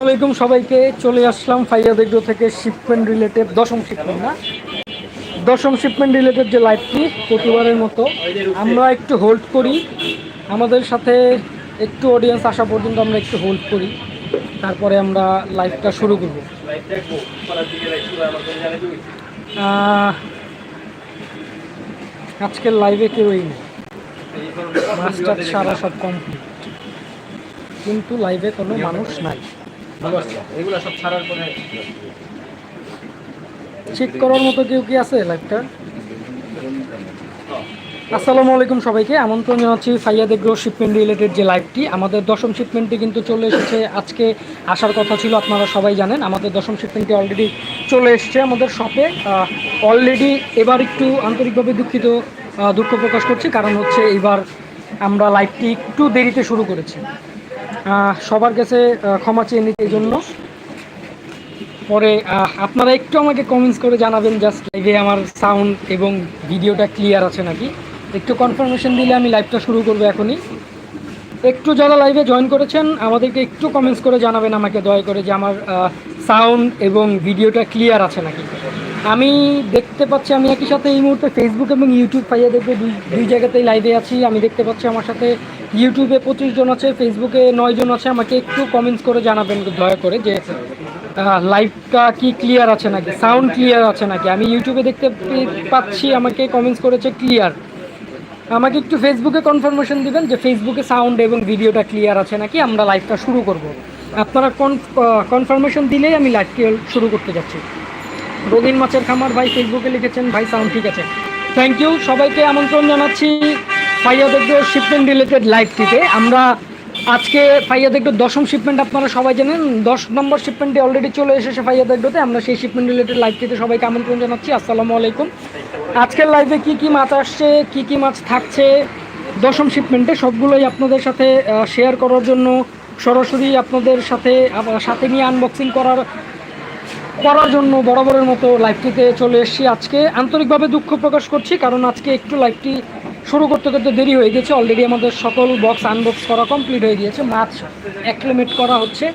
আসসালামাইকুম সবাইকে, চলে আসলাম ফাইয়াদ এগ্রো থেকে শিপমেন্ট রিলেটেড দশম শিপমেন্ট না? দশম শিপমেন্ট রিলেটেড যে লাইভটি প্রতিবারের মতো, আমরা একটু হোল্ড করি। আমাদের সাথে একটু অডিয়েন্স আসা পর্যন্ত আমরা একটু হোল্ড করি। তারপরে আমরা লাইভটা শুরু করব। আজকের লাইভে কেউই নেই। মাস্টার সারা সব কমপ্লিট কিন্তু লাইভে কোনো মানুষ নাই। এগুলো করার মতো কেউ কি আছে লাইভটা আসসালামু আলাইকুম সবাইকে। আমন্ত্রণ জানাচ্ছি ফাইয়াদ এগ্রো শিপমেন্ট রিলেটেড যে লাইভটি আমাদের দশম শিপমেন্টটি কিন্তু চলে এসেছে। আজকে আসার কথা ছিল, আপনারা সবাই জানেন, আমাদের দশম শিপমেন্টটি অলরেডি চলে এসেছে আমাদের শপে অলরেডি এবার একটু আন্তরিকভাবে দুঃখিত দুঃখ প্রকাশ করছি। কারণ হচ্ছে এবার আমরা লাইভটি একটু দেরিতে শুরু করেছি। সবার কাছে ক্ষমা চেয়ে নিতে জন্য। পরে আপনারা একটু আমাকে কমেন্টস করে জানাবেন জাস্ট লাইভে আমার সাউন্ড এবং ভিডিওটা ক্লিয়ার আছে নাকি? একটু কনফার্মেশন দিলে আমি লাইভটা শুরু করব এখনই। একটু যারা লাইভে জয়েন করেছেন, আমাদেরকে একটু কমেন্টস করে জানাবেন আমাকে, দয়া করে যে আমার সাউন্ড এবং ভিডিওটা ক্লিয়ার আছে নাকি। আমি দেখতে পাচ্ছি, আমি একই সাথে এই মুহূর্তে ফেসবুক এবং ইউটিউব পাইয়ে দেখব। দুই দুই জায়গাতেই লাইভে আছি, আমি দেখতে পাচ্ছি আমার সাথে ইউটিউবে পঁচিশ জন আছে, ফেসবুকে নয় জন আছে, আমাকে একটু কমেন্টস করে জানাবেন, দয়া করে যে লাইভটা কি ক্লিয়ার আছে নাকি? সাউন্ড ক্লিয়ার আছে নাকি? আমি ইউটিউবে দেখতে পাচ্ছি, আমাকে কমেন্টস করেছে ক্লিয়ার আমাকে একটু ফেসবুকে কনফার্মেশন দিবেন যে ফেসবুকে সাউন্ড এবং ভিডিওটা ক্লিয়ার আছে নাকি? আমরা লাইভটা শুরু করব। আপনারা কনফার্মেশন দিলেই আমি লাইভটি শুরু করতে যাচ্ছি। রঙিন মাছের খামার, ভাই ফেসবুকে লিখেছেন, ভাই সাউন্ড ঠিক আছে। থ্যাংক ইউ সবাইকে আমন্ত্রণ জানাচ্ছি। ফাইয়াদেগ্র শিপমেন্ট রিলেটেড লাইভটিতে আমরা আজকে ফাইয়াদেগ্র দশম শিপমেন্ট আপনারা সবাই জানেন, দশ নম্বর শিপমেন্টে অলরেডি চলে এসেছে ফাইয়াদেগ্রতে আমরা সেই শিপমেন্ট রিলেটেড লাইভটিতে সবাইকে আমন্ত্রণ জানাচ্ছি, আসসালামু আলাইকুম। আজকের লাইভে কি কি মাছ আসছে, কি কি মাছ থাকছে, দশম শিপমেন্টে সবগুলোই আপনাদের সাথে শেয়ার করার জন্য সরাসরি আপনাদের সাথে সাথে নিয়ে আনবক্সিং করার করার জন্য বরাবরের মতো লাইভটিতে চলে এসেছি আজকে। আন্তরিকভাবে দুঃখ প্রকাশ করছি, কারণ আজকে একটু লাইভটি শুরু করতে করতে দেরি হয়ে গেছে। অলরেডি আমাদের সকল বক্স আনবক্স করা কমপ্লিট হয়ে গিয়েছে। মাছ অ্যাক্লিমেট করা হচ্ছে।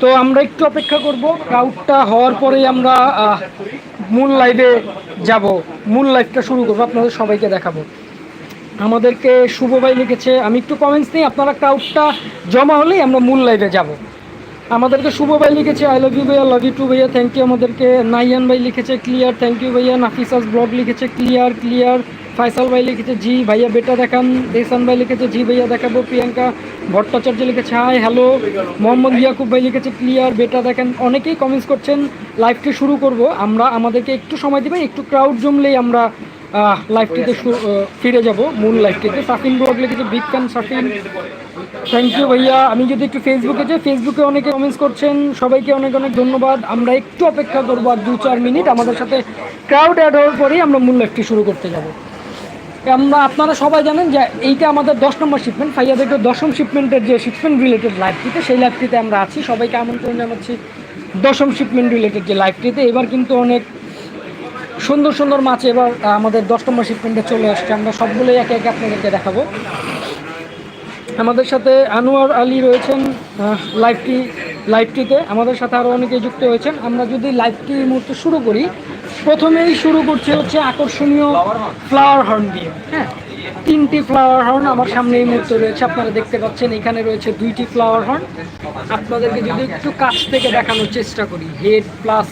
তো আমরা একটু অপেক্ষা করব। ক্রাউডটা হওয়ার পরেই আমরা মূল লাইভে যাব। মূল লাইভটা শুরু করব। আপনাদের সবাইকে দেখাবো। আমাদেরকে শুভ ভাই লিখেছে, আমি একটু কমেন্টস নিই, আপনারা ক্রাউডটা জমা হলেই আমরা মূল লাইভে যাব। আমাদেরকে শুভ ভাই লিখেছে আই লাভ ইউ ভাইয়া লাভ ইউ টু ভাইয়া থ্যাংক ইউ আমাদেরকে নাইয়ান ভাই লিখেছে ক্লিয়ার থ্যাংক ইউ ভাইয়া। নাফিসাস ব্লগ লিখেছে ক্লিয়ার ক্লিয়ার ফাইসাল ভাই লিখেছে, জি ভাইয়া, বেটা দেখান। দেসান ভাই লিখেছে, জি ভাইয়া, দেখাবো। প্রিয়াঙ্কা ভট্টাচার্য লিখেছে, হাই, হ্যালো। মোহাম্মদ ইয়াকুব ভাই লিখেছে, ক্লিয়ার, বেটা দেখেন। অনেকেই কমেন্টস করছেন লাইভটি শুরু করব। আমরা, আমাদেরকে একটু সময় দেবেন, একটু ক্রাউড জমলেই আমরা লাইভটিতে ফিরে যাব, মূল লাইভটিতে সাফিন ব্লগ লিখেছে, big Khan Safin. Thank you ভাইয়া। আমি যদি একটু ফেসবুকে যাই ফেসবুকে অনেকে কমেন্টস করছেন, সবাইকে অনেক অনেক ধন্যবাদ। আমরা একটু অপেক্ষা করব আর দু চার মিনিট আমাদের সাথে ক্রাউড অ্যাড হওয়ার পরেই আমরা মূল লাইভটি শুরু করতে যাব। আমরা আপনারা সবাই জানেন যে এইটা আমাদের দশ নম্বর শিপমেন্ট ফাইয়াদের দশম শিপমেন্টের যে শিপমেন্ট রিলেটেড লাইভটিতে সেই লাইভটিতে আমরা আছি। সবাইকে আমন্ত্রণ জানাচ্ছি দশম শিপমেন্ট রিলেটেড যে লাইভটিতে এবার কিন্তু অনেক সুন্দর সুন্দর মাছ এবার আমাদের দশ নম্বর শিপমেন্টে চলে আসছে। আমরা সবগুলোই একে একে আপনাদেরকে দেখাবো। আমাদের সাথে আনোয়ার আলী রয়েছেন লাইভটি, লাইভটিতে। আমাদের সাথে আরও অনেকে যুক্ত হয়েছেন। আমরা যদি লাইভটি এই মুহূর্তে শুরু করি, প্রথমেই শুরু করছে হচ্ছে আকর্ষণীয় ফ্লাওয়ার হর্ন দিয়ে। হ্যাঁ তিনটি ফ্লাওয়ার হর্ন আমার সামনে এই মুহূর্তে রয়েছে। আপনারা দেখতে পাচ্ছেন, এখানে রয়েছে দুইটি ফ্লাওয়ার হর্ন আপনাদেরকে যদি একটু কাছ থেকে দেখানোর চেষ্টা করি হেড প্লাস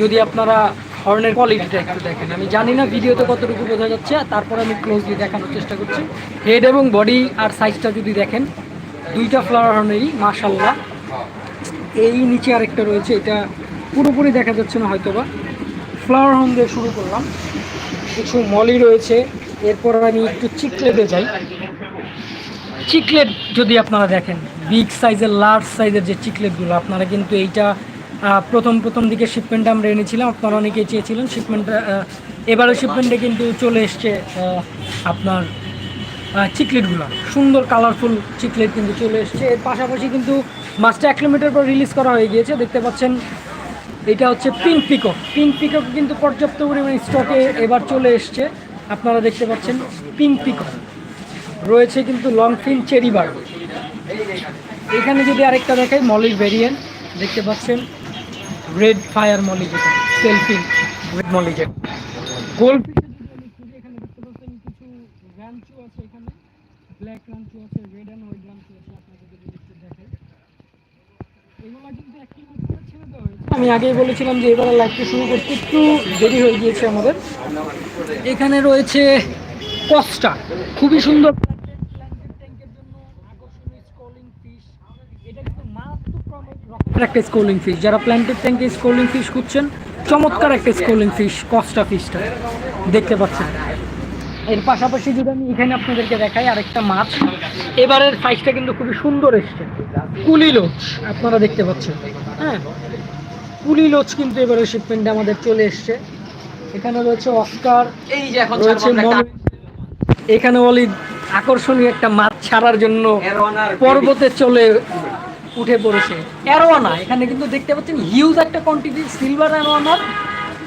যদি আপনারা হর্নের কোয়ালিটিটা একটু দেখেন। আমি জানি না ভিডিওতে কতটুকু বোঝা যাচ্ছে তারপর আমি ক্লোজলি দেখানোর চেষ্টা করছি। হেড এবং বডি আর সাইজটা যদি দেখেন, দুইটা ফ্লাওয়ার হর্নেরই মাশাল্লাহ এই নিচে আরেকটা রয়েছে, এটা পুরোপুরি দেখা যাচ্ছে না হয়তো বা ফ্লাওয়ার হর্ন দিয়ে শুরু করলাম। কিছু মলি রয়েছে, এরপর আমি একটু চিকলেটে যাই। চিকলেট যদি আপনারা দেখেন বিগ সাইজের লার্জ সাইজের যে চিকলেটগুলো আপনারা কিন্তু এইটা প্রথম প্রথম দিকে শিপমেন্টটা আমরা এনেছিলাম, আপনারা অনেকেই চেয়েছিলেন শিপমেন্টটা এবারে শিপমেন্টে কিন্তু চলে এসছে আপনার চিকলেটগুলো সুন্দর কালারফুল চিকলেট কিন্তু চলে এসছে। এর পাশাপাশি কিন্তু মাছটা এক কিলোমিটার পর রিলিজ করা হয়ে গিয়েছে। দেখতে পাচ্ছেন, এটা হচ্ছে পিঙ্ক পিকক পিঙ্ক পিকক কিন্তু পর্যাপ্ত পরিমাণে স্টকে এবার চলে এসছে। আপনারা দেখতে পাচ্ছেন পিঙ্ক পিকক রয়েছে কিন্তু লং ফিন চেরি বার এখানে যদি আরেকটা দেখাই মলির ভেরিয়েন্ট দেখতে পাচ্ছেন রেড ফায়ার মলি যেটা সেলফি রেড মলি যেটা। গোল্ড রাঞ্চু আছে এখানে ব্ল্যাক রাঞ্চু আছে রেড অ্যান্ড হোয়াইট রাঞ্চু আছে আপনাদের যদি একটু এগুলো কিন্তু। আমি আগেই বলেছিলাম যে এবারে লাইভটা শুরু করতে একটু দেরি হয়ে গিয়েছে আমাদের। এখানে রয়েছে কস্টা খুবই সুন্দর একটা স্কোলিং ফিশ যারা প্ল্যান্টেড ট্যাঙ্কে স্কোলিং ফিশ খুঁজছেন চমৎকার একটা স্কোলিং ফিশ কস্টা ফিশটা দেখতে পাচ্ছেন। এর পাশাপাশি যদি আমি এখানে আপনাদেরকে দেখাই আরেকটা মাছ এবারের সাইজটা কিন্তু খুবই সুন্দর এসছে। কুলি লোচ আপনারা দেখতে পাচ্ছেন। হ্যাঁ কুলি লোচ কিন্তু এবারে শিপমেন্টে আমাদের চলে এসছে। এখানে রয়েছে অস্কার এই যে এখন রয়েছে এখানে বলি আকর্ষণীয় একটা মাছ ছাড়ার জন্য পর্বতে চলে উঠে পড়েছে। অ্যারোয়ানা এখানে কিন্তু দেখতে পাচ্ছেন হিউজ একটা কোয়ান্টিটি সিলভার অ্যারোয়ানার।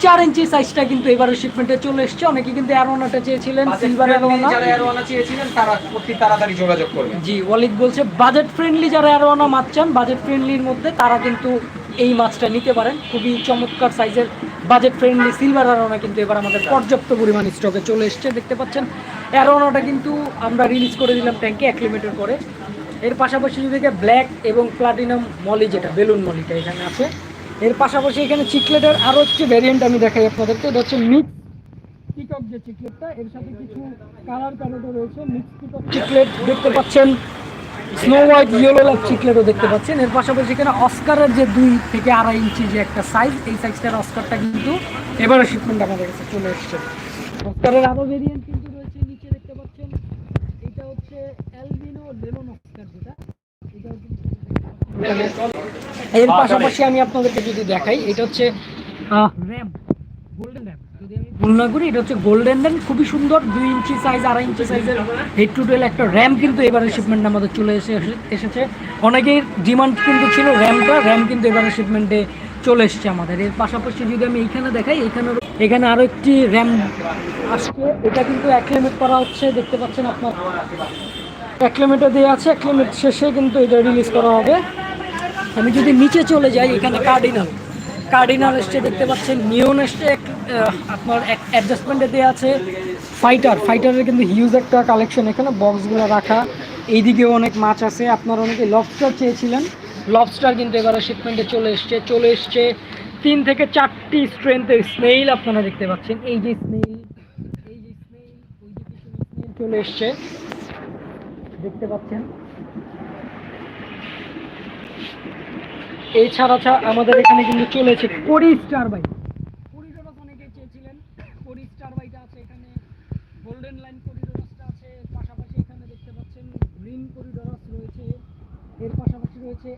চার ইঞ্চি সাইজটা কিন্তু এবারে শিপমেন্টে চলে এসছে। অনেকে কিন্তু অ্যারোয়ানাটা চেয়েছিলেন সিলভার অ্যারোয়ানা। যারা চেয়েছিলেন তারা অতি তাড়াতাড়ি যোগাযোগ করবেন। জি ওয়ালিদ বলছে বাজেট ফ্রেন্ডলি যারা অ্যারোয়ানা মাছ চান বাজেট ফ্রেন্ডলির মধ্যে তারা কিন্তু এই মাছটা নিতে পারেন। খুবই চমৎকার সাইজের বাজেট ফ্রেন্ডলি সিলভার অ্যারোনা কিন্তু এবার আমাদের পর্যাপ্ত পরিমাণ স্টকে চলে এসছে। দেখতে পাচ্ছেন অ্যারোনাটা কিন্তু আমরা রিলিজ করে দিলাম ট্যাঙ্কে এক লিমিটার করে। এর পাশাপাশি যদি ব্ল্যাক এবং প্লাটিনাম মলি যেটা বেলুন মলিটা এখানে আছে এর পাশাপাশি এখানে চিকলেটের আরও একটি ভ্যারিয়েন্ট আমি দেখাই আপনাদেরকে এটা হচ্ছে মিক্স পিকক যে চিকলেটটা এর সাথে কিছু কালার প্যালেটও রয়েছে মিক্স পিকক চিকলেট দেখতে পাচ্ছেন স্নো হোয়াইট ইয়েলো লাভ চিকলেটও দেখতে পাচ্ছেন এর পাশাপাশি এখানে অস্কারের যে দুই থেকে আড়াই ইঞ্চি যে একটা সাইজ এই সাইজটার অস্কারটা কিন্তু এবারে শিপমেন্ট আমাদের কাছে চলে এসছে। অস্কারের আরও ভেরিয়েন্ট কিন্তু রয়েছে নিচে দেখতে পাচ্ছেন এটা হচ্ছে অ্যালবিনো লেমন অস্কার যেটা এটাও কিন্তু এর পাশাপাশি আমি আপনাদেরকে যদি দেখাই এটা হচ্ছে র্যাম গোল্ডেন র্যাম। যদি আমি ভুল না করি এটা হচ্ছে গোল্ডেন র্যাম খুবই সুন্দর দুই ইঞ্চি সাইজ আড়াই ইঞ্চি সাইজের হেড টু টেল একটা র্যাম কিন্তু এবারে শিপমেন্ট আমাদের চলে এসে এসেছে। অনেকের ডিমান্ড কিন্তু ছিল র্যামটা র্যাম কিন্তু এবারে শিপমেন্টে চলে এসেছে আমাদের। এর পাশাপাশি যদি আমি এইখানে দেখাই এখানে এখানে আরও একটি র্যাম আসছে। এটা কিন্তু অ্যাক্লেমেট করা হচ্ছে দেখতে পাচ্ছেন আপনার। অ্যাক্লেমেটও দেওয়া আছে অ্যাক্লেমেট শেষে কিন্তু এটা রিলিজ করা হবে। আমি যদি নিচে চলে যাই এখানে কার্ডিনাল কার্ডিনাল এসছে দেখতে পাচ্ছেন নিয়ন এক- আহ, আপনার অ্যাডজাস্টমেন্টে দেওয়া আছে। ফাইটার ফাইটারের কিন্তু হিউজ একটা কালেকশন এখানে বক্সগুলো রাখা। এইদিকেও অনেক মাছ আছে। আপনার অনেকে লবস্টার চেয়েছিলেন। লবস্টার কিন্তু এবারে শিপমেন্টে চলে এসছে চলে এসছে। তিন থেকে চারটি স্ট্রেংথের স্নেইল আপনারা দেখতে পাচ্ছেন। এই যে স্নেইল এই যে স্নেইল ওই যে স্নেইল চলে এসছে। দেখতে পাচ্ছেন। এছাড়া ছা- আমাদের এখানে কিন্তু চলেছে কোরি স্টার বাইক চেয়েছিলেন। আছে এখানে গোল্ডেন লাইন করিডোরাসটা আছে পাশাপাশি এখানে দেখতে পাচ্ছেন রয়েছে, এর পাশাপাশি রয়েছে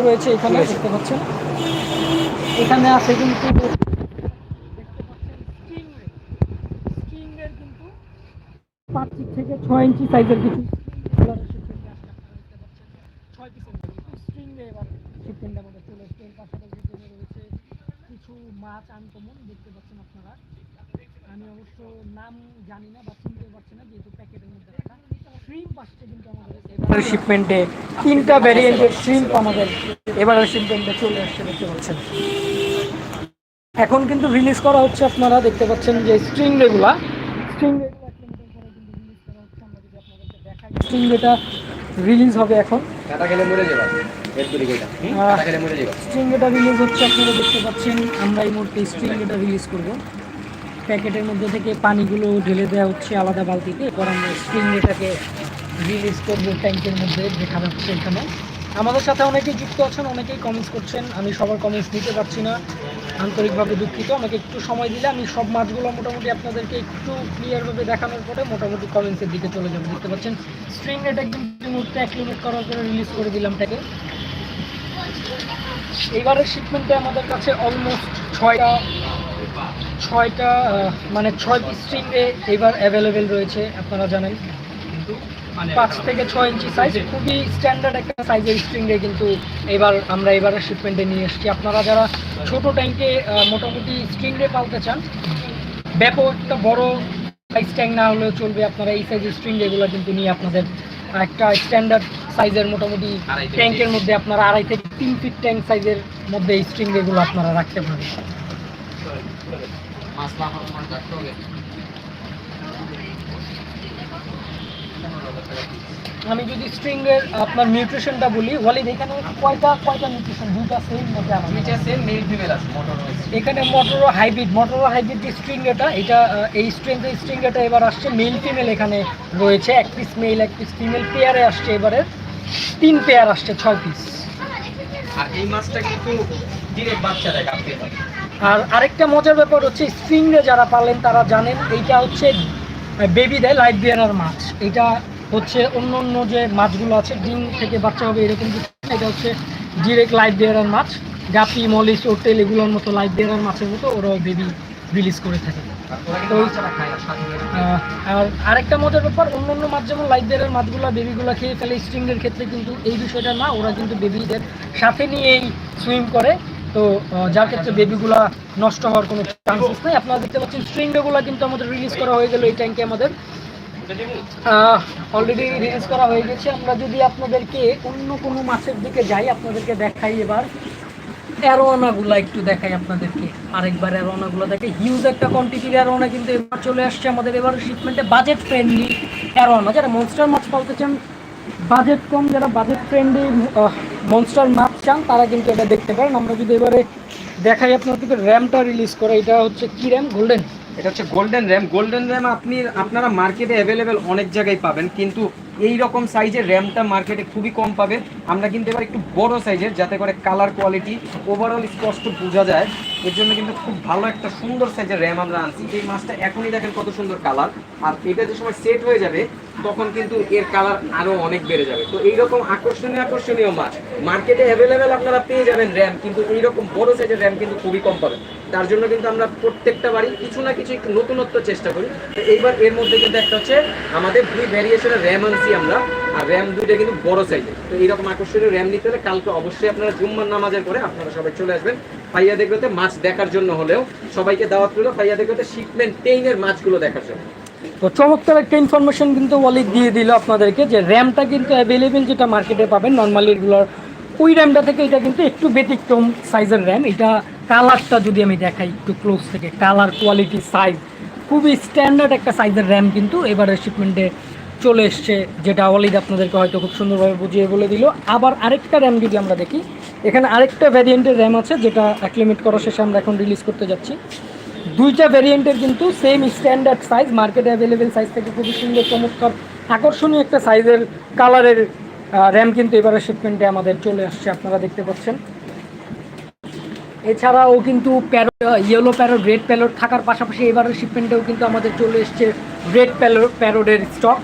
রয়েছে এখানে, দেখতে পাচ্ছেন। এখানে আছে কিন্তু দেখতে পাচ্ছেন স্টিংরে স্টিংরের কিন্তু পাঁচ ইঞ্চি থেকে ছয় ইঞ্চি সাইজের কিছু এবার কিছু মাছ আনকমন দেখতে পাচ্ছেন আপনারা। আমি অবশ্য নাম জানি না বা চিনতে পারছি না যেহেতু প্যাকেটের মধ্যে রাখা। শ্রিম্প আসছে কিন্তু আমাদের। এবার শিপমেন্টে তিনটা ভ্যারিয়েন্টের শ্রিম্প আমাদের এবারের শিপমেন্টে চলে আসছে দেখতে পাচ্ছেন। এখন কিন্তু রিলিজ করা হচ্ছে আপনারা দেখতে পাচ্ছেন যে স্ট্রিং রেগুলা স্ট্রিং স্ট্রিং রেটা রিলিজ হবে এখন। কাটা খেলে মরে যাবে। রিলিজ হচ্ছে আপনারা দেখতে পাচ্ছেন আমরা এই মুহূর্তে স্ট্রিং রেটা রিলিজ করব। প্যাকেটের মধ্যে থেকে পানিগুলো ঢেলে দেওয়া হচ্ছে আলাদা বালতিতে। এরপর আমরা স্ট্রিং রিলিজ করব ট্যাঙ্কের মধ্যে দেখা যাচ্ছে এখানে। আমাদের সাথে অনেকেই যুক্ত আছেন, অনেকেই কমেন্টস করছেন। আমি সবার কমেন্টস দিতে পারছি না। আন্তরিকভাবে দুঃখিত। আমাকে একটু সময় দিলে আমি সব মাছগুলো মোটামুটি আপনাদেরকে একটু ক্লিয়ারভাবে দেখানোর পরে মোটামুটি কমেন্টসের দিকে চলে যাব। দেখতে পাচ্ছেন স্ট্রিং রেট একদম মুহূর্তে এক লিমিট করার পরে রিলিজ করে দিলাম তাকে। এবারের শিপমেন্টে আমাদের কাছে অলমোস্ট ছয়টা ছয়টা মানে ছয় পিস স্ট্রিংয়ে এবার অ্যাভেলেবেল রয়েছে, আপনারা জানেন। পাঁচ থেকে ছয় ইঞ্চি সাইজ খুবই স্ট্যান্ডার্ড একটা সাইজের স্ট্রিংয়ে কিন্তু এবার আমরা এবারের শিপমেন্টে নিয়ে এসেছি। আপনারা যারা ছোট ট্যাঙ্কে মোটামুটি স্ট্রিংয়ে পালতে চান ব্যাপক একটা বড় সাইজ ট্যাঙ্ক না হলেও চলবে আপনারা এই সাইজের স্ট্রিং এগুলো কিন্তু নিয়ে আপনাদের একটা স্ট্যান্ডার্ড সাইজের মোটামুটি ট্যাঙ্কের মধ্যে আপনারা আড়াই থেকে তিন ফিট ট্যাঙ্ক সাইজের মধ্যে এই স্ট্রিং এগুলো আপনারা রাখতে পারেন। মাছ লাফানো মাছ রাখতে হবে আমি যদি স্ট্রিং এর আপনার নিউট্রিশনটা বলি ওয়ালিদ এখানে কয়টা কয়টা নিউট্রিশন দুইটা সেম মধ্যে আমার নিচে সেম মেল ফিমেল আছে মোটর এখানে মোটরো হাইব্রিড মোটরো হাইব্রিড যে স্ট্রিং এটা এটা এই স্ট্রিং স্ট্রিং এটা এবার আসছে মেল ফিমেল এখানে রয়েছে। এক পিস মেল এক পিস ফিমেল পেয়ারে আসছে এবারে। তিন পেয়ার আসছে ছয় পিস আর এই মাছটা কিন্তু ডিরেক্ট বাচ্চা দেয় আর আরেকটা মজার ব্যাপার হচ্ছে স্ট্রিংয়ে যারা পালেন তারা জানেন এইটা হচ্ছে বেবি দেয় লাইফ বিয়ারার মাছ। এটা হচ্ছে অন্য অন্য যে মাছগুলো আছে ডিম থেকে বাচ্চা হবে এরকম কিছু এটা হচ্ছে ডিরেক্ট লাইফ বিয়ারার মাছ। গাপি মলিশ ওটেল এগুলোর মতো লাইফ বিয়ারার মাছের মতো ওরাও বেবি রিলিজ করে থাকে। ওরা আর আরেকটা মজার ব্যাপার অন্য অন্য মাছ যেমন লাইফ বেয়ারের মাছগুলো বেবিগুলো খেয়ে ফেলে স্ট্রিংয়ের ক্ষেত্রে কিন্তু এই বিষয়টা না ওরা কিন্তু বেবিদের সাথে নিয়েই সুইম করে। তো যার ক্ষেত্রে বেবিগুলা নষ্ট হওয়ার কোনো চান্সেস নেই। আপনারা দেখতে পাচ্ছেন স্ট্রিংগুলো কিন্তু আমাদের রিলিজ করা হয়ে গেল এই ট্যাঙ্কে আমাদের। অলরেডি রিলিজ করা হয়ে গেছে। আমরা যদি আপনাদেরকে অন্য কোনো মাছের দিকে যাই, আপনাদেরকে দেখাই এবার। অ্যারোনাগুলা একটু দেখাই আপনাদেরকে। আরেকবার অ্যারোনাগুলো দেখে। হিউজ একটা কোয়ান্টিটির অ্যারোনা কিন্তু এবার চলে আসছে আমাদের। এবার শিপমেন্টে বাজেট ফ্রেন্ডলি অ্যারোনা যারা মনস্টার মাছ পালতে চান বাজেট কম, যারা বাজেট ফ্রেন্ডলি মনস্টার মাছ চান, তারা কিন্তু এটা দেখতে পারেন। আমরা যদি এবারে দেখাই আপনাদেরকে, র্যামটা রিলিজ করে, এটা হচ্ছে কি র্যাম? গোল্ডেন এটা হচ্ছে গোল্ডেন র্যাম গোল্ডেন র্যাম আপনি, আপনারা মার্কেটে অ্যাভেলেবেল অনেক জায়গায় পাবেন, কিন্তু এই রকম সাইজের র্যামটা মার্কেটে খুবই কম পাবেন। আমরা কিন্তু এবার একটু বড় সাইজের যাতে করে কালার কোয়ালিটি ওভারঅল স্পষ্ট বোঝা যায়। এর জন্য কিন্তু খুব ভালো একটা সুন্দর সাইজের র্যাম আমরা আনছি। এই মাছটা এখনই দেখেন কত সুন্দর কালার আর এটা যে সময় সেট হয়ে যাবে তখন কিন্তু এর কালার আরও অনেক বেড়ে যাবে। তো এইরকম আকর্ষণীয় আকর্ষণীয় মাছ মার্কেটে অ্যাভেলেবেল আপনারা পেয়ে যাবেন র্যাম কিন্তু এইরকম বড় সাইজের র্যাম কিন্তু খুবই কম পাবেন। তার জন্য কিন্তু আমরা প্রত্যেকটা বাড়ি কিছু না কিছু একটু নতুনত্ব চেষ্টা করি। তো এইবার এর মধ্যে কিন্তু একটা হচ্ছে আমাদের দুই ভ্যারিয়েশনের র্যাম আনছি আমরা। আর র্যাম দুইটা কিন্তু বড় সাইজের তো এইরকম আকর্ষণীয় র্যাম নিতে হলে কালকে অবশ্যই আপনারা জুম্মার নামাজের পরে আপনারা সবাই চলে আসবেন। ফাইয়া দেখতে মাছ দেখার জন্য হলেও সবাইকে দাওয়াত করল ফাইয়া দেখতে শিপমেন্ট টেইনের মাছগুলো দেখার জন্য। তো চমৎকার একটা ইনফরমেশন কিন্তু ওয়ালিদ দিয়ে দিল আপনাদেরকে যে র্যামটা কিন্তু অ্যাভেলেবেল যেটা মার্কেটে পাবেন। নর্মালি এগুলোর ওই র্যামটা থেকে এটা কিন্তু একটু ব্যতিক্রম সাইজের র্যাম এটা কালারটা যদি আমি দেখাই একটু ক্লোজ থেকে কালার কোয়ালিটি সাইজ খুবই স্ট্যান্ডার্ড একটা সাইজের র্যাম কিন্তু এবারের শিপমেন্টে চলে এসছে, যেটা ওয়ালিদ আপনাদেরকে হয়তো খুব সুন্দরভাবে বুঝিয়ে বলে দিল। আবার আরেকটা র্যাম যদি আমরা দেখি, এখানে আরেকটা ভ্যারিয়েন্টের র্যাম আছে, যেটা অ্যাক্লিমেট করা শেষে আমরা এখন রিলিজ করতে যাচ্ছি। দুইটা ভ্যারিয়েন্টের কিন্তু সেম স্ট্যান্ডার্ড সাইজ মার্কেটে অ্যাভেলেবেল সাইজ থেকে খুবই সুন্দর চমৎকার আকর্ষণীয় একটা সাইজের কালারের র্যাম কিন্তু এবারে শিপমেন্টে আমাদের চলে আসছে আপনারা দেখতে পাচ্ছেন। এছাড়াও কিন্তু প্যারো ইয়েলো প্যারোড রেড প্যারোড থাকার পাশাপাশি এবারের শিপমেন্টেও কিন্তু আমাদের চলে এসছে রেড প্যারো প্যারোডের স্টক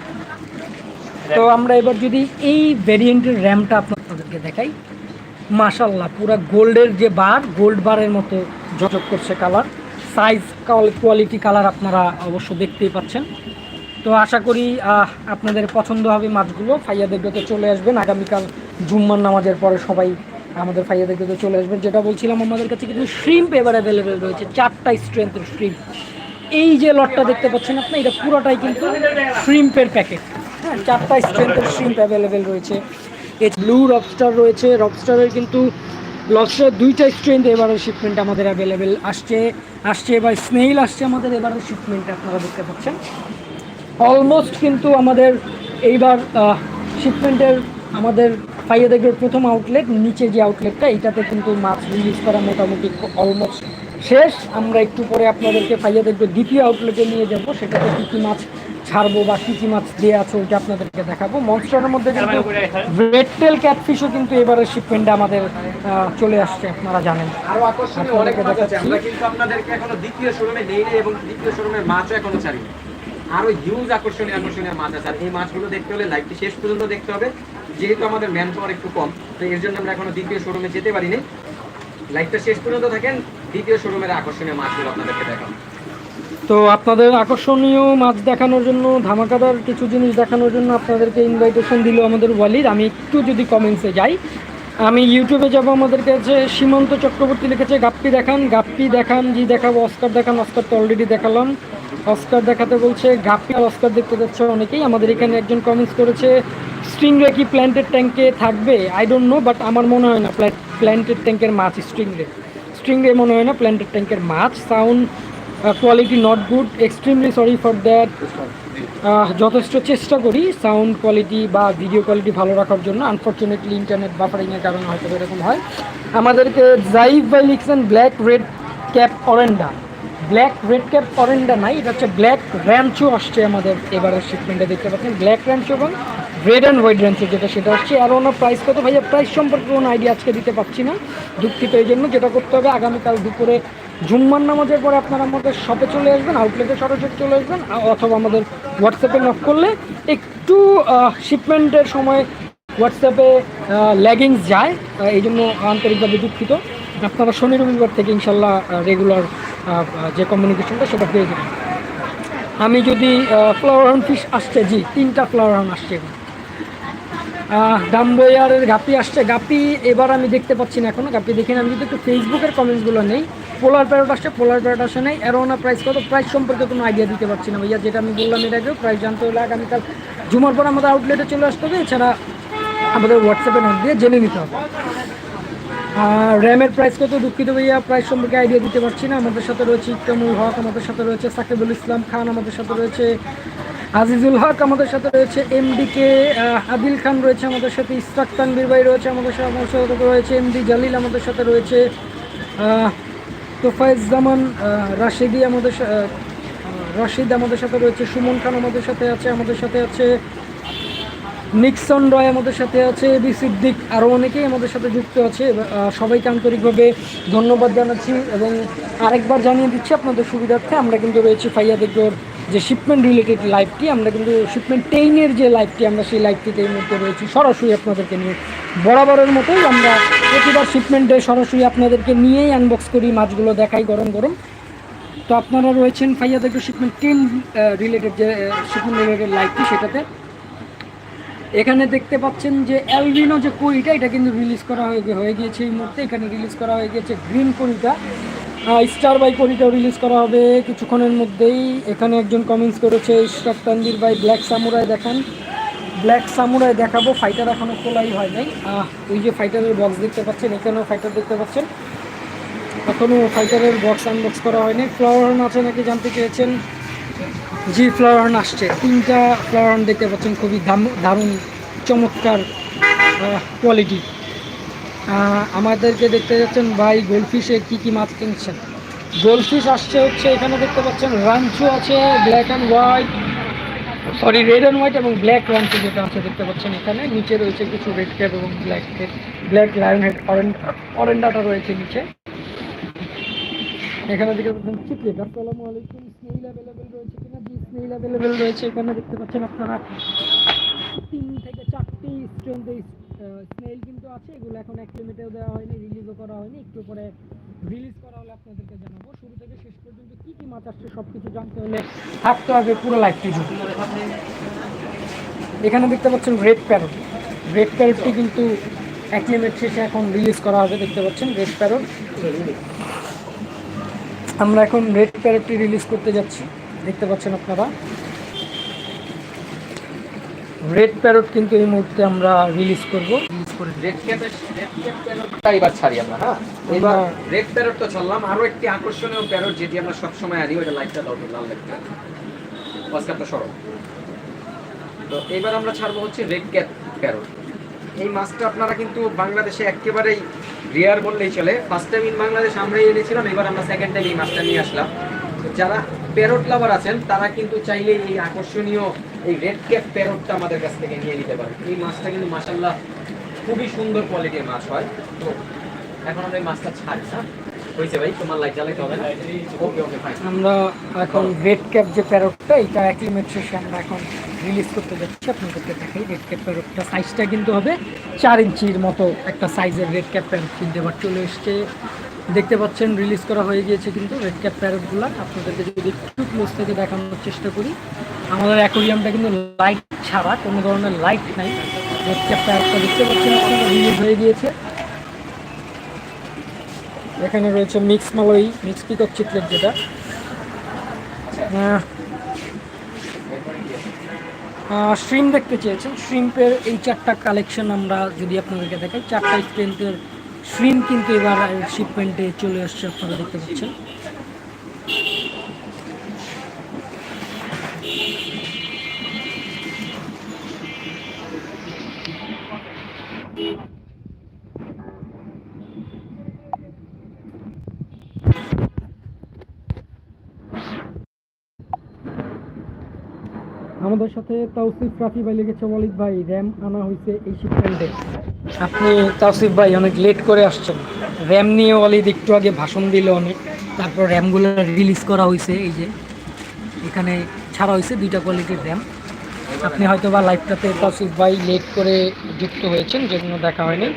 তো আমরা এবার যদি এই ভ্যারিয়েন্টের র্যামটা আপনাদেরকে দেখাই মাশাল্লাহ পুরো গোল্ডের যে বার গোল্ড বারের মতো ঝকঝক করছে কালার সাইজ কোয়ালিটি কালার আপনারা অবশ্য দেখতেই পাচ্ছেন। তো আশা করি আপনাদের পছন্দ হবে মাছগুলো। ফাইয়াদের গতে চলে আসবেন। আগামীকাল জুম্মার নামাজের পরে সবাই আমাদের ফাইয়াদের গতে চলে আসবেন। যেটা বলছিলাম, আমাদের কাছে কিন্তু শ্রিম্প এবার অ্যাভেলেবেল রয়েছে। চারটা স্ট্রেংথের শ্রিম্প এই যে লটটা দেখতে পাচ্ছেন আপনি, এটা পুরোটাই কিন্তু শ্রিম্পের প্যাকেট হ্যাঁ চারটা স্ট্রেংথের শ্রিম্প অ্যাভেলেবেল রয়েছে। এ ব্লু রবস্টার রয়েছে। রবস্টারের কিন্তু লবস্টার দুইটা স্ট্রেন্থ এবারের শিপমেন্ট আমাদের অ্যাভেলেবেল আসছে। আসছে এবার স্নেইল আসছে আমাদের, এবারের শিপমেন্ট আপনারা দেখতে পাচ্ছেন। অলমোস্ট কিন্তু আমাদের এইবার শিপমেন্টের আমাদের ফাইয়াদেগের প্রথম আউটলেট নিচে যে আউটলেটটা এটাতে কিন্তু মাছ রিলিজ করা মোটামুটি অলমোস্ট শেষ। আমরা একটু পরে আপনাদেরকে ফাইয়াদেগের দ্বিতীয় আউটলেটে নিয়ে যাব, সেটাতে কী কী মাছ ছাড়বো বা কী কী মাছ দেওয়া আছে ওইটা আপনাদেরকে দেখাবো। মনস্টারের মধ্যে কিন্তু রেড টেল ক্যাটফিশও কিন্তু এবারের শিপমেন্টে আমাদের চলে আসছে আপনারা জানেন। আরও আকর্ষণীয় অনেক মাছ আছে আমরা কিন্তু আপনাদেরকে এখনও দ্বিতীয় শোরুমে নেই নাই এবং দ্বিতীয় শোরুমের মাছও এখনও ছাড়ি আরও হিউজ আকর্ষণীয় আকর্ষণীয় মাছ আছে। আর এই মাছগুলো দেখতে হলে লাইভটি শেষ পর্যন্ত দেখতে হবে। যেহেতু আমাদের ম্যান পাওয়ার একটু কম তো এর জন্য আমরা এখনও দ্বিতীয় শোরুমে যেতে পারিনি। লাইভটা শেষ পর্যন্ত থাকেন দ্বিতীয় শোরুমের আকর্ষণীয় মাছগুলো আপনাদেরকে দেখাবো। তো আপনাদের আকর্ষণীয় মাছ দেখানোর জন্য, ধামাকাদার কিছু জিনিস দেখানোর জন্য আপনাদেরকে ইনভাইটেশন দিল আমাদের ওয়ালিদ। আমি একটু যদি কমেন্টসে যাই, আমি ইউটিউবে যাব আমাদের কাছে। সীমান্ত চক্রবর্তী লিখেছে, গাপ্পি দেখান গাপ্পি দেখান, জি দেখাবো, অস্কার দেখান, অস্কার তো অলরেডি দেখালাম। অস্কার দেখাতে বলছে, গাপ্পি আর অস্কার দেখতে যাচ্ছে অনেকেই। আমাদের এখানে একজন কমেন্টস করেছে স্ট্রিংরে কি প্ল্যান্টেড ট্যাঙ্কে থাকবে? আই ডোন্ট নো বাট আমার মনে হয় না প্ল্যান্টেড ট্যাঙ্কের মাছ স্ট্রিংরে স্ট্রিংরে মনে হয় না প্ল্যান্টেড ট্যাঙ্কের মাছ। Sound quality not good extremely sorry for that যথেষ্ট চেষ্টা করি সাউন্ড কোয়ালিটি বা ভিডিও কোয়ালিটি ভালো রাখার জন্য। আনফর্চুনেটলি ইন্টারনেট বাফারিংয়ের কারণে হয়তো এরকম হয়। আমাদেরকে জাইভ বাই লিখছেন black red cap oranda black red cap oranda নাই, এটা হচ্ছে ব্ল্যাক র্যাঞ্চো আসছে আমাদের এবারের শিপমেন্টে দেখতে পাচ্ছেন? ব্ল্যাক র্যাঞ্চো এবং রেড অ্যান্ড হোয়াইট র্যাঞ্চো যেটা, সেটা আসছে। আর ওনার প্রাইস কত ভাইয়া? প্রাইস সম্পর্কে কোনো আইডিয়া আজকে দিতে পারছি না। দুঃখিত এই জন্য যেটা করতে হবে, আগামীকাল দুপুরে জুম্মার নামাজের পরে আপনারা আমাদের শপে চলে আসবেন আউটলেটে সরাসরি চলে আসবেন অথবা আমাদের হোয়াটসঅ্যাপে নক করলে একটু শিপমেন্টের সময় হোয়াটসঅ্যাপে ল্যাগিংস যায় এই জন্য আন্তরিকভাবে দুঃখিত। আপনারা শনি রবিবার থেকে ইনশাল্লাহ রেগুলার যে কমিউনিকেশনটা সেটা পেয়ে যাবেন। আমি যদি ফ্লাওয়ার হাউন ফিশ আসছে, জি, তিনটা ফ্লাওয়ার হাউন আসছে ডাম্বয়ারের গাপি আসছে, গাপি এবার আমি দেখতে পাচ্ছি না এখনও গাপি দেখি না আমি যদি একটু ফেসবুকের কমেন্টসগুলো নেই পোলার প্যারট আসছে পোলার প্যারট আসে নাই। অ্যারোনা প্রাইস কত? প্রাইস সম্পর্কে কোনো আইডিয়া দিতে পারছি না ভাইয়া, যেটা আমি বললাম এর আগেও। প্রাইস জানতে হলে আগামীকাল জুমার পর আমাদের আউটলেটে চলে আসতে হবে। এছাড়া আমাদের হোয়াটসঅ্যাপে নোট দিয়ে জেনে নিতে হবে। আর র্যামের প্রাইস কত? দুঃখিত ভাইয়া প্রাইস সম্পর্কে আইডিয়া দিতে পারছি না। আমাদের সাথে রয়েছে ইকরামুল হক, আমাদের সাথে রয়েছে সাকিবুল ইসলাম খান, আমাদের সাথে রয়েছে আজিজুল হক, আমাদের সাথে রয়েছে এমডিকে আদিল খান রয়েছে আমাদের সাথে ইসরাক তানবির ভাই রয়েছে আমাদের সাথে আমার সাথে রয়েছে এমডি জালিল আমাদের সাথে রয়েছে আহ, রাশিদি আমাদের রাশিদ আমাদের সাথে রয়েছে সুমন খান আমাদের সাথে আছে আমাদের সাথে আছে নিক্সন রয় আমাদের সাথে আছে বি সিদ্দিক আরও অনেকেই আমাদের সাথে যুক্ত আছে সবাইকে আন্তরিকভাবে ধন্যবাদ জানাচ্ছি এবং আরেকবার জানিয়ে দিচ্ছি আপনাদের সুবিধার্থে আমরা কিন্তু রয়েছি ফাইয়াদেগ্রোর যে শিপমেন্ট রিলেটেড লাইভটি আমরা কিন্তু শিপমেন্ট টেইনের যে লাইভটি আমরা সেই লাইভটিতে এই মুহূর্তে রয়েছি। সরাসরি আপনাদেরকে নিয়ে, বরাবরের মতোই আমরা প্রতিবার শিপমেন্টে সরাসরি আপনাদেরকে নিয়েই আনবক্স করি, মাছগুলো দেখাই গরম গরম। তো আপনারা রয়েছেন ফাইয়াদেগ্রো শিপমেন্ট টেন রিলেটেড যে শিপমেন্ট রিলেটেড লাইভটি সেটাতে। এখানে দেখতে পাচ্ছেন যে অ্যালবিনো যে কড়িটা, এটা কিন্তু রিলিজ করা হয়ে হয়ে গিয়েছে এই মুহূর্তে। এখানে রিলিজ করা হয়ে গিয়েছে গ্রিন কড়িটা। স্টার বাই কড়িটাও রিলিজ করা হবে। কিছুক্ষণের মধ্যেই এখানে একজন কমেন্টস করেছে ইশরাক তানজির ভাই ব্ল্যাক সামুরাই দেখান। ব্ল্যাক সামুরাই দেখাবো ফাইটার এখনও খোলাই হয় নাই। ওই যে ফাইটারের বক্স দেখতে পাচ্ছেন, এখানেও ফাইটার দেখতে পাচ্ছেন। এখনও ফাইটারের বক্স আনবক্স করা হয়নি ফ্লাওয়ার আছে নাকি জানতে চেয়েছেন? জি ফ্লাওয়ার আসছে। তিনটা ফ্লাওয়ার দেখতে পাচ্ছেন, খুবই দারুণ, চমৎকার কোয়ালিটি আমাদেরকে দেখতে যাচ্ছেন ভাই গোল্ডফিশে কি কি মাছ কিনছেন? গোলফিশ আসছে হচ্ছে, এখানে দেখতে পাচ্ছেন রাঞ্চু আছে black and white sorry red and white এবং ব্ল্যাক রাঞ্চু যেটা আছে দেখতে পাচ্ছেন এখানে। নিচে রয়েছে কিছু রেড ক্যাপ এবং ব্ল্যাক ব্ল্যাক লায়ন হেড অরেন্ডাটা রয়েছে নিচে। এখানে দেখতে পাচ্ছেন চিকলেট আসসালামু আলাইকুম, স্নেইল অ্যাভেলেবেল রয়েছে কিনা? জি, স্নেইল অ্যাভেলেবেল রয়েছে। এখানে দেখতে পাচ্ছেন আপনারা তিন থেকে চারটি স্ট্রেন্থ স্নেইল কিন্তু আছে, এগুলো এখন এক অ্যাক্লিমেটেও দেওয়া হয়নি রিলিজও করা হয়নি। একটু পরে রিলিজ করা হলে আপনাদেরকে জানাব। শুরু থেকে শেষ পর্যন্ত কী কী মাছ আসছে সব কিছু জানতে হলে থাকতে হবে পুরো লাইফটি এখানে দেখতে পাচ্ছেন রেড প্যারট রেড প্যারটটি কিন্তু এক অ্যাক্লিমেট শেষে এখন রিলিজ করা হবে, দেখতে পাচ্ছেন রেড প্যারট আমরা এখন রেড প্যারটটি রিলিজ করতে যাচ্ছি, দেখতে পাচ্ছেন আপনারা। রেড প্যারট কিন্তু এই মুহূর্তে আমরা রিলিজ করব। রিলিজ করে রেড ক্যাপের রেড ক্যাপ প্যারটটা এবার ছাড়ি আমরা হ্যাঁ? এবার রেড প্যারট তো ছাড়লাম। আরও একটি আকর্ষণীয় প্যারট যেটি আমরা সবসময় আনি ওইটা লাইটটা দাও তো, লাল লাইটটা অস্কারটা সরো তো এবার আমরা ছাড়বো হচ্ছে রেড ক্যাপ প্যারট এই মাছটা আপনারা কিন্তু বাংলাদেশে একেবারেই রেয়ার বললেই চলে। ফার্স্ট টাইম ইন বাংলাদেশ আমরাই এনেছিলাম এবার আমরা সেকেন্ড টাইম এই মাছটা নিয়ে আসলাম। যারা প্যারট লাভার আছেন তারা কিন্তু চাইলে এই আকর্ষণীয় এই রেড ক্যাপ প্যারটটা আমাদের কাছ থেকে নিয়ে নিতে পারেন এই মাছটা কিন্তু মাসাল্লাহ খুবই সুন্দর কোয়ালিটির মাছ হয়। তো এখন আমরা এই মাছটা ছাড়ি হবে না? আমরা এখন রেড ক্যাপ যে আমরা এখন রিলিজ করতে যাচ্ছি। আপনাদেরকে দেখাই রেড ক্যাপ সাইজটা কিন্তু হবে চার ইঞ্চির মতো একটা সাইজের রেড ক্যাপ প্যারট চলে দেখতে পাচ্ছেন রিলিজ করা হয়ে গিয়েছে কিন্তু রেড ক্যাপ প্যারটগুলো আপনাদেরকে যদি একটু ক্লোজ থেকে দেখানোর চেষ্টা করি আমাদের অ্যাকোরিয়ামটা কিন্তু লাইট ছাড়া, কোনো ধরনের লাইট নাই। রেড একটা দেখতে পাচ্ছেন রিলিজ হয়ে গিয়েছে। এখানে রয়েছে মিক্স মালই, মিক্স পিকক চিকলেট যেটা। শ্রিম দেখতে চেয়েছেন। শ্রিম্পের এই চারটা কালেকশন আমরা যদি আপনাদেরকে দেখাই, চারটা স্ট্রেন্থের শ্রিম কিন্তু এবার শিপমেন্টে চলে আসছে, আপনারা দেখতে পাচ্ছেন। আমাদের সাথে তাওসিফ রাফি ভাই লেগেছে, ওয়ালিদ ভাই। র্যাম আনা হয়েছে এই শিপমেন্টে আপনি তাওসিফ ভাই, অনেক লেট করে আসছেন। র্যাম নিয়ে ওয়ালিদ একটু আগে ভাষণ দিল অনেক। তারপর র্যামগুলো রিলিজ করা হয়েছে, এই যে। এখানে ছাড়া হয়েছে দুইটা কোয়ালিটির র্যাম। আপনি হয়তো বা লাইভটাতে তাওসিফ ভাই লেট করে যুক্ত হয়েছেন, যেগুলো দেখা হয়নি।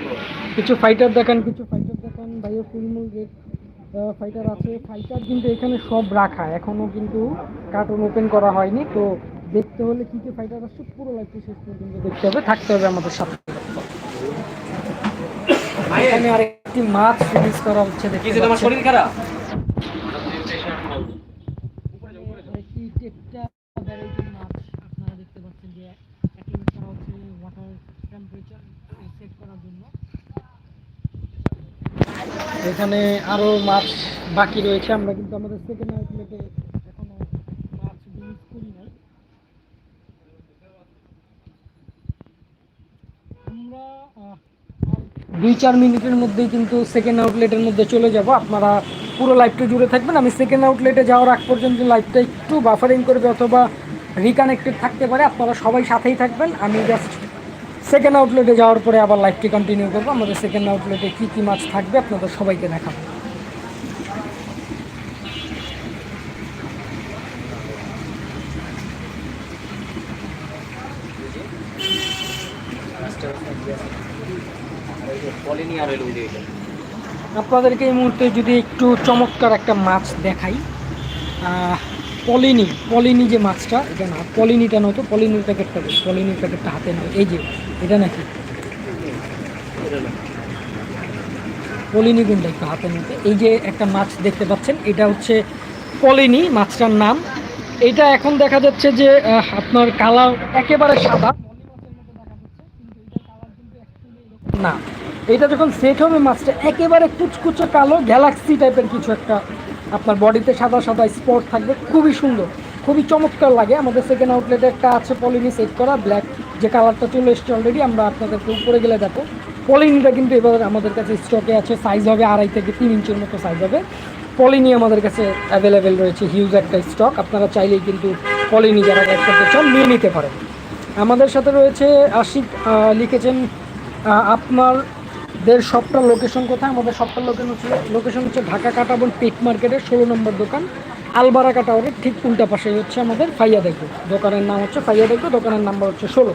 কিছু ফাইটার দেখান, কিছু ফাইটার দেখান। ভাইও ফুলমুল রেট ফাইটার আছে। ফাইটার কিন্তু এখানে সব রাখা। এখনও কিন্তু কার্টুন ওপেন করা হয়নি, তো দেখতে হলে কী কী ফাইটার আসছে পুরো লাইফটি শেষ পর্যন্ত দেখতে হবে থাকতে হবে আমাদের সাথে। এখানে আরেকটি মাছ রিলিজ করা হচ্ছে দেখি কিছু তোমার শরীর খারাপ যে এখানে আরও মাছ বাকি রয়েছে আমরা কিন্তু আমাদের সেকেন্ড আউটলেটে এখনও মাছ রিলিজ করি নাই আমরা আহ, দুই চার মিনিটের মধ্যেই কিন্তু সেকেন্ড আউটলেটের মধ্যে চলে যাব। আপনারা পুরো লাইভটা জুড়ে থাকবেন। আমি সেকেন্ড আউটলেটে যাওয়ার আগ পর্যন্ত লাইভটা একটু বাফারিং করবে অথবা রিকানেক্টেড থাকতে পারে। আপনারা সবাই সাথেই থাকবেন। আমি জাস্ট সেকেন্ড আউটলেটে যাওয়ার পরে আবার লাইভটি কন্টিনিউ করব। আমাদের সেকেন্ড আউটলেটে কী কী মাছ থাকবে আপনাদের সবাইকে দেখাবো। আপনাদেরকে এই মুহূর্তে যদি একটু চমৎকার একটা মাছ দেখাই পলিনি পলিনি যে মাছটা এটা না পলিনিটা নয়তো পলিনির প্যাকেটটা পলিনির প্যাকেটটা হাতে নয় এই যে এটা নাকি? পলিনি গুণটা একটু হাতে নিতে এই যে একটা মাছ দেখতে পাচ্ছেন এটা হচ্ছে পলিনি মাছটার নাম। এটা এখন দেখা যাচ্ছে যে আপনার কালার একেবারে সাদা না এটা যখন সেট হবে মাছটা একেবারে কুচকুচে কালো গ্যালাক্সি টাইপের কিছু একটা আপনার বডিতে সাদা সাদা স্পট থাকবে। খুবই সুন্দর খুবই চমৎকার লাগে। আমাদের সেকেন্ড আউটলেটে একটা আছে পলিনি সেট করা ব্ল্যাক যে কালারটা চলে এসছে অলরেডি আমরা আপনাদেরকে উপরে গেলে দেখো। পলিনিটা কিন্তু এবার আমাদের কাছে স্টকে আছে সাইজ হবে আড়াই থেকে তিন ইঞ্চির মতো সাইজ হবে। পলিনি আমাদের কাছে অ্যাভেলেবেল রয়েছে হিউজ একটা স্টক আপনারা চাইলেই কিন্তু পলিনি যারা অ্যাড করতে চান নিয়ে নিতে পারেন। আমাদের সাথে রয়েছে আশিক লিখেছেন আহ, আপনাদের শপটার লোকেশন কোথায়? আমাদের শপটার লোকেশন হচ্ছে লোকেশন হচ্ছে ঢাকা কাটাবন পেট মার্কেটের ষোলো নম্বর দোকান। আলবারা কাটাওয়ারের ঠিক উল্টা পাশেই হচ্ছে আমাদের ফাইয়া দেখো। দোকানের নাম হচ্ছে ফাইয়া দেখো, দোকানের নাম্বার হচ্ছে ষোলো।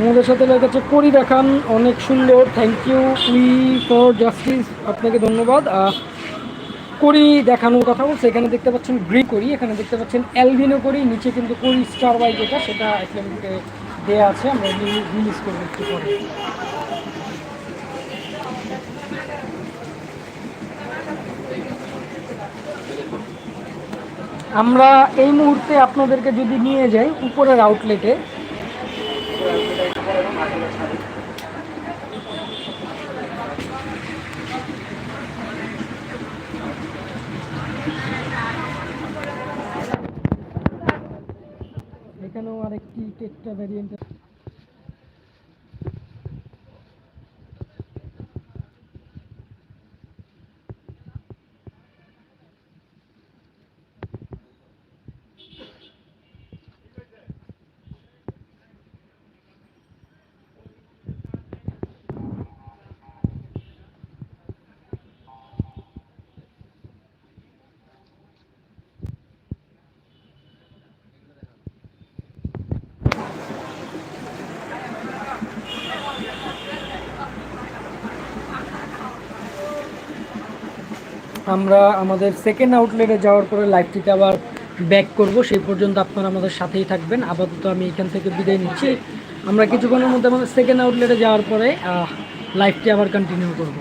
আমাদের সাথে লেগেছে করি দেখান, অনেক সুন্দর। Thank you we for justice আপনাকে ধন্যবাদ। করি দেখানোর কথা বলছে, এখানে দেখতে পাচ্ছেন গ্রি করি, এখানে দেখতে পাচ্ছেন অ্যালভিনো করি, নিচে কিন্তু করি স্টার বাই যেটা, সেটা এখানে দেওয়া আছে, আমরা রিলিজ করব একটু পরে। আমরা এই মুহূর্তে আপনাদেরকে যদি নিয়ে যাই উপরের আউটলেটে এখানেও আরেকটি টেট্টা ভ্যারিয়েন্ট আমরা আমাদের সেকেন্ড আউটলেটে যাওয়ার পরে লাইভটিতে আবার ব্যাক করব, সেই পর্যন্ত আপনারা আমাদের সাথেই থাকবেন। আপাতত আমি এখান থেকে বিদায় নিচ্ছি। আমরা কিছুক্ষণের মধ্যে আমাদের সেকেন্ড আউটলেটে যাওয়ার পরে লাইভটি আবার কন্টিনিউ করব।